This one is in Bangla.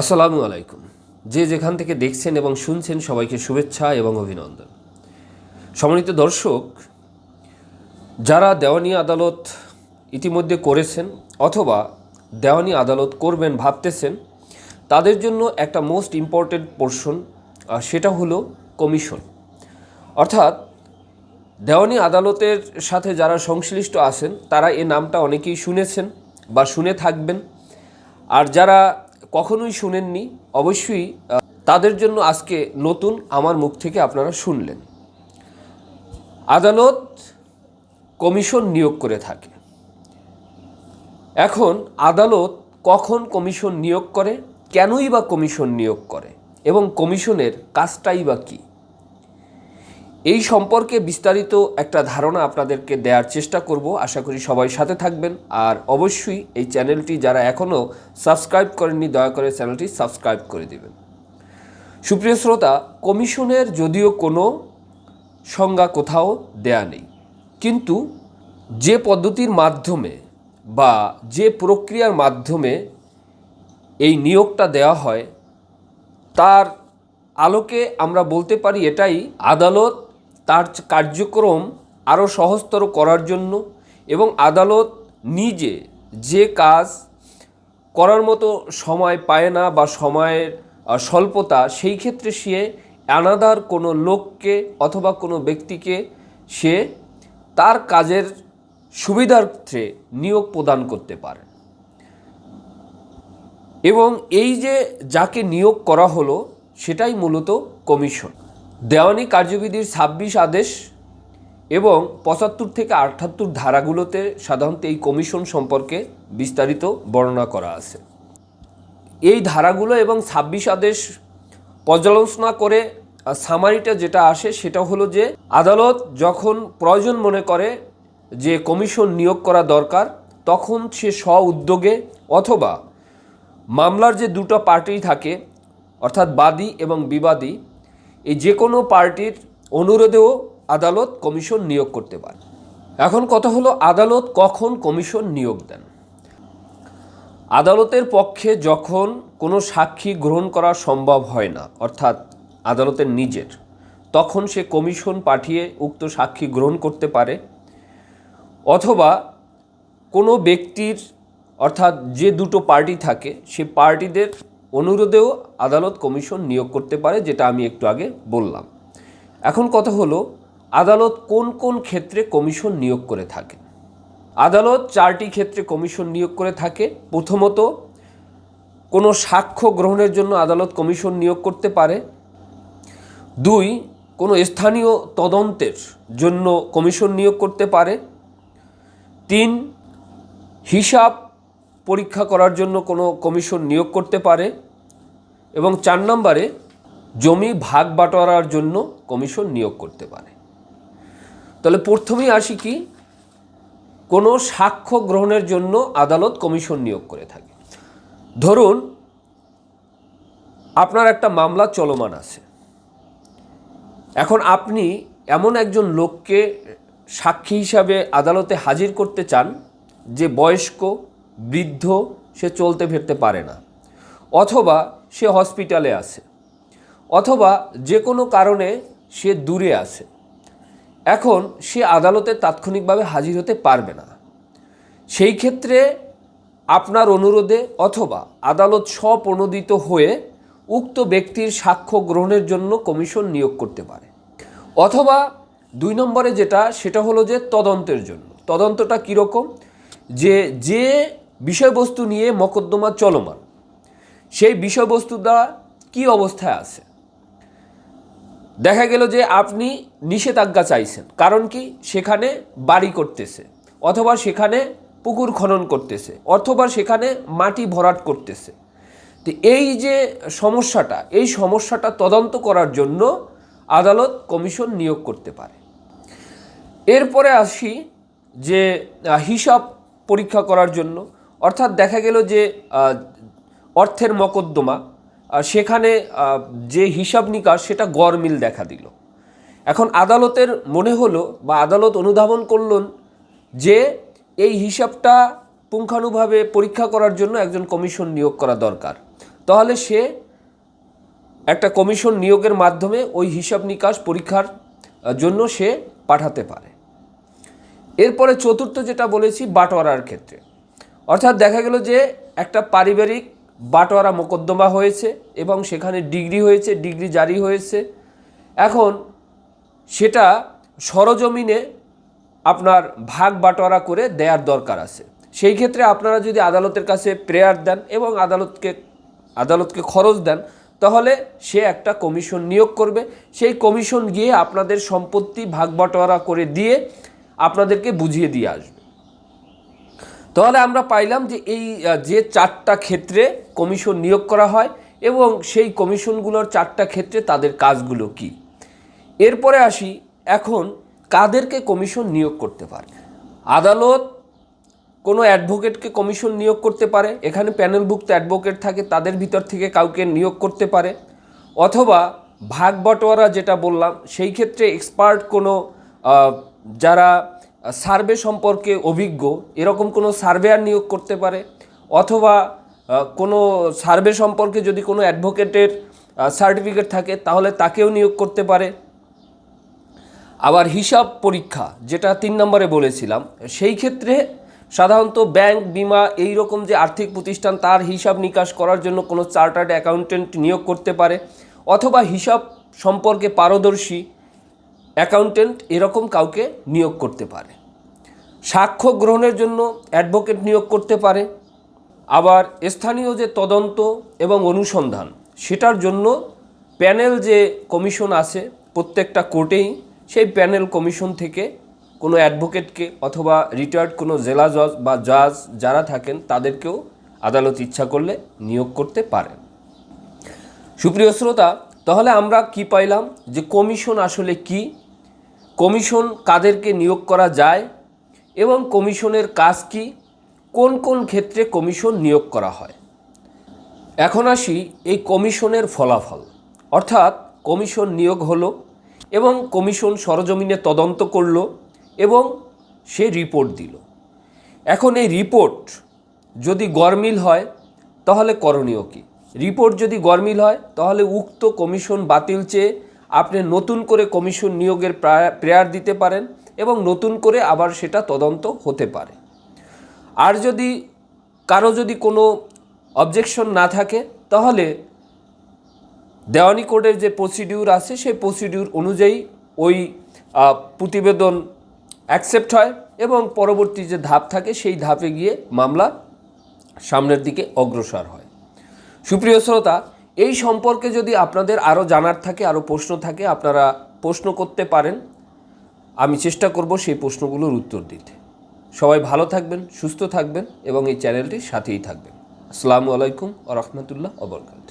আসসালামু আলাইকুম। যে যেখান থেকে দেখছেন এবং শুনছেন সবাইকে শুভেচ্ছা এবং অভিনন্দন। সম্মানিত দর্শক, যারা দেওয়ানি আদালত ইতিমধ্যে করেছেন অথবা দেওয়ানি আদালত করবেন ভাবতেছেন, তাদের জন্য একটা মোস্ট ইম্পর্টেন্ট পোর্শন সেটা হলো কমিশন অর্থাৎ, দেওয়ানি আদালতের সাথে যারা সংশ্লিষ্ট আছেন, তারা এ নামটা অনেকেই শুনেছেন বা শুনে থাকবেন। আর যারা কখনোই শুনেননি। অবশ্যই তাদের জন্য আজকে নতুন আমার মুখ থেকে আপনারা শুনলেন। আদালত কমিশন নিয়োগ করে থাকে। এখন আদালত কখন কমিশন নিয়োগ করে, কেনই বা কমিশন নিয়োগ করে এবং কমিশনের কাজটাই বা কী? এই সম্পর্কে বিস্তারিত একটা ধারণা আপনাদেরকে দেওয়ার চেষ্টা করব। আশা করি সবাই সাথে থাকবেন। আর অবশ্যই এই চ্যানেলটি যারা এখনও সাবস্ক্রাইব করেননি, দয়া করে চ্যানেলটি সাবস্ক্রাইব করে দেবেন। সুপ্রিয় শ্রোতা, কমিশনের যদিও কোনো সংজ্ঞা কোথাও দেয়া নেই। কিন্তু যে পদ্ধতির মাধ্যমে বা যে প্রক্রিয়ার মাধ্যমে এই নিয়োগটা দেওয়া হয়, তার আলোকে আমরা বলতে পারি এটাই আদালত তার কার্যক্রম আরও সহজতর করার জন্য এবং আদালত নিজে যে কাজ করার মতো সময় পায় না বা সময়ের স্বল্পতা, সেই ক্ষেত্রে সে অ্যানাদার কোনো লোককে অথবা কোনো ব্যক্তিকে সে তার কাজের সুবিধার্থে নিয়োগ প্রদান করতে পারে। এবং এই যে যাকে নিয়োগ করা হলো, সেটাই মূলত কমিশন। দেওয়ানি কার্যবিধির ছাব্বিশ আদেশ এবং পঁচাত্তর থেকে আটাত্তর ধারাগুলোতে সাধারণত এই কমিশন সম্পর্কে বিস্তারিত বর্ণনা করা আছে। এই ধারাগুলো এবং ছাব্বিশ আদেশ পর্যালোচনা করে সামারিটা যেটা আসে সেটা হলো যে, আদালত যখন প্রয়োজন মনে করে যে কমিশন নিয়োগ করা দরকার, তখন সে স্ব উদ্যোগে অথবা মামলার যে দুটো পার্টি থাকে, অর্থাৎ বাদী এবং বিবাদী এই যে কোনো পার্টির অনুরোধেও আদালত কমিশন নিয়োগ করতে পারে। এখন কথা হলো, আদালত কখন কমিশন নিয়োগ দেন? আদালতের পক্ষে যখন কোনো সাক্ষী গ্রহণ করা সম্ভব হয় না, অর্থাৎ আদালতের নিজের, তখন সে কমিশন পাঠিয়ে উক্ত সাক্ষী গ্রহণ করতে পারে। অথবা কোনো ব্যক্তির, অর্থাৎ যে দুটো পার্টি থাকে, সে পার্টিদের অনুরোধেও আদালত কমিশন নিয়োগ করতে পারে, যেটা আমি একটু আগে বললাম। এখন কথা হলো, আদালত কোন কোন ক্ষেত্রে কমিশন নিয়োগ করে থাকে? আদালত চারটি ক্ষেত্রে কমিশন নিয়োগ করে থাকে। প্রথমত, কোনো সাক্ষ্য গ্রহণের জন্য আদালত কমিশন নিয়োগ করতে পারে। দুই, কোনো স্থানীয় তদন্তের জন্য কমিশন নিয়োগ করতে পারে। তিন, হিসাব পরীক্ষা করার জন্য কোনো কমিশন নিয়োগ করতে পারে এবং চার নম্বরে জমি ভাগ বাটোয়ারার জন্য কমিশন নিয়োগ করতে পারে। তাহলে প্রথমেই আসি কি, কোনো সাক্ষ্য গ্রহণের জন্য আদালত কমিশন নিয়োগ করে থাকে। ধরুন, আপনার একটা মামলা চলমান আছে। এখন আপনি এমন একজন লোককে সাক্ষী হিসাবে আদালতে হাজির করতে চান যে বয়স্ক বৃদ্ধ, সে চলতে ফিরতে পারে না। অথবা সে হসপিটালে আছে। অথবা যে কোনো কারণে সে দূরে আছে। এখন সে আদালতে তাৎক্ষণিকভাবে হাজির হতে পারবে না। সেই ক্ষেত্রে আপনার অনুরোধে অথবা আদালত স্বপ্রণোদিত হয়ে উক্ত ব্যক্তির সাক্ষ্য গ্রহণের জন্য কমিশন নিয়োগ করতে পারে। অথবা দুই নম্বরে যেটা, সেটা হলো যে তদন্তের জন্য। তদন্তটা কীরকম? যে যে বিষয়বস্তু নিয়ে মকদ্দমা চলমান। সেই বিষয়বস্তুটা কি অবস্থায় আছে? দেখা গেল যে আপনি নিষেধাজ্ঞা চাইছেন, কারণ কি? সেখানে বাড়ি করতেছে, অথবা সেখানে পুকুর খনন করতেছে, অথবা সেখানে মাটি ভরাট করতেছে। তো এই যে সমস্যাটা, এই সমস্যাটা তদন্ত করার জন্য আদালত কমিশন নিয়োগ করতে পারে। এরপরে আসি যে হিসাব পরীক্ষা করার জন্য অর্থাৎ দেখা গেল যে অর্থের মকদ্দমা সেখানে যে হিসাব নিকাশ, সেটা গড়মিল দেখা দিল। এখন আদালতের মনে হলো বা আদালত অনুধাবন করলেন যে, এই হিসাবটা পুঙ্খানুভাবে পরীক্ষা করার জন্য একজন কমিশন নিয়োগ করা দরকার। তাহলে সে একটা কমিশন নিয়োগের মাধ্যমে ওই হিসাব নিকাশ পরীক্ষার জন্য সে পাঠাতে পারে। এরপরে চতুর্থ যেটা বলেছি, বাটোয়ারার ক্ষেত্রে। অর্থাৎ দেখা গেল যে একটা পারিবারিক বাটোয়ারা মোকদ্দমা হয়েছে এবং সেখানে ডিগ্রি হয়েছে, ডিগ্রি জারি হয়েছে। এখন সেটা সরজমিনে আপনার ভাগ বাটোয়ারা করে দেওয়ার দরকার আছে। সেই ক্ষেত্রে আপনারা যদি আদালতের কাছে প্রেয়ার দেন এবং আদালতকে আদালতকে খরচ দেন, তাহলে সে একটা কমিশন নিয়োগ করবে। সেই কমিশন গিয়ে আপনাদের সম্পত্তি ভাগ বাটোয়ারা করে দিয়ে আপনাদেরকে বুঝিয়ে দিয়ে আসবে। তাহলে আমরা পাইলাম যে এই যে চারটা ক্ষেত্রে কমিশন নিয়োগ করা হয় এবং সেই কমিশনগুলোর চারটা ক্ষেত্রে তাদের কাজগুলো কি। এরপরে আসি, এখন কাদেরকে কমিশন নিয়োগ করতে পারে? আদালত কোনো অ্যাডভোকেটকে কমিশন নিয়োগ করতে পারে, এখানে প্যানেলভুক্ত অ্যাডভোকেট থাকে, তাদের ভিতর থেকে কাউকে নিয়োগ করতে পারে, অথবা ভাগ বটোয়ারা যেটা বললাম, সেই ক্ষেত্রে এক্সপার্ট কোনো যারা সার্ভে সম্পর্কে অভিজ্ঞ, এরকম কোনো সার্ভেয়ার নিয়োগ করতে পারে? অথবা কোনো সার্ভে সম্পর্কে যদি কোনো অ্যাডভোকেটের সার্টিফিকেট থাকে, তাহলে তাকেও নিয়োগ করতে পারে? আবার হিসাব পরীক্ষা, যেটা তিন নম্বরে বলেছিলাম, সেই ক্ষেত্রে সাধারণত ব্যাংক, বিমা, এই রকম যে আর্থিক প্রতিষ্ঠান, তার হিসাব নিকাশ করার জন্য কোনো চার্টার্ড অ্যাকাউন্টেন্ট নিয়োগ করতে পারে। অথবা হিসাব সম্পর্কে পারদর্শী অ্যাকাউন্টেন্ট এরকম কাউকে নিয়োগ করতে পারে। সাক্ষ্য গ্রহণের জন্য অ্যাডভোকেট নিয়োগ করতে পারে। আবার স্থানীয় যে তদন্ত এবং অনুসন্ধান, সেটার জন্য প্যানেল যে কমিশন আছে প্রত্যেকটা কোর্টেই, সেই প্যানেল কমিশন থেকে কোনো অ্যাডভোকেটকে অথবা রিটায়ার্ড কোনো জেলা জজ বা জাজ যারা থাকেন, তাদেরকেও আদালত ইচ্ছা করলে নিয়োগ করতে পারেন সুপ্রিয় শ্রোতা, তাহলে আমরা কি পাইলাম যে কমিশন আসলে কি কমিশন কাদেরকে নিয়োগ করা যায় এবং কমিশনের কাজ কি? কোন কোন ক্ষেত্রে কমিশন নিয়োগ করা হয়? এখন আসি এই কমিশনের ফলাফল। অর্থাৎ কমিশন নিয়োগ হলো এবং কমিশন সরজমিনে তদন্ত করল এবং সে রিপোর্ট দিল। এখন এই রিপোর্ট যদি গরমিল হয়, তাহলে করণীয় কী? রিপোর্ট যদি গরমিল হয়, তাহলে উক্ত কমিশন বাতিল চেয়ে আপনি নতুন করে কমিশন নিয়োগের প্রা- প্রেয়ার দিতে পারেন এবং নতুন করে আবার সেটা তদন্ত হতে পারে। আর যদি কারও যদি কোনো অবজেকশন না থাকে, তাহলে দেওয়ানি কোডের যে প্রসিডিউর আছে, সেই প্রসিডিউর অনুযায়ী ওই প্রতিবেদন অ্যাকসেপ্ট হয় এবং পরবর্তী যে ধাপ থাকে, সেই ধাপে গিয়ে মামলা সামনের দিকে অগ্রসর হয়। সুপ্রিয় শ্রোতা এই সম্পর্কে যদি আপনাদের আরও জানার থাকে আরও প্রশ্ন থাকে, আপনারা প্রশ্ন করতে পারেন। আমি চেষ্টা করব সেই প্রশ্নগুলোর উত্তর দিতে। সবাই ভালো থাকবেন, সুস্থ থাকবেন এবং এই চ্যানেলটির সাথেই থাকবেন। আসসালামু আলাইকুম আ রহমতুল্লাহ অবরকাত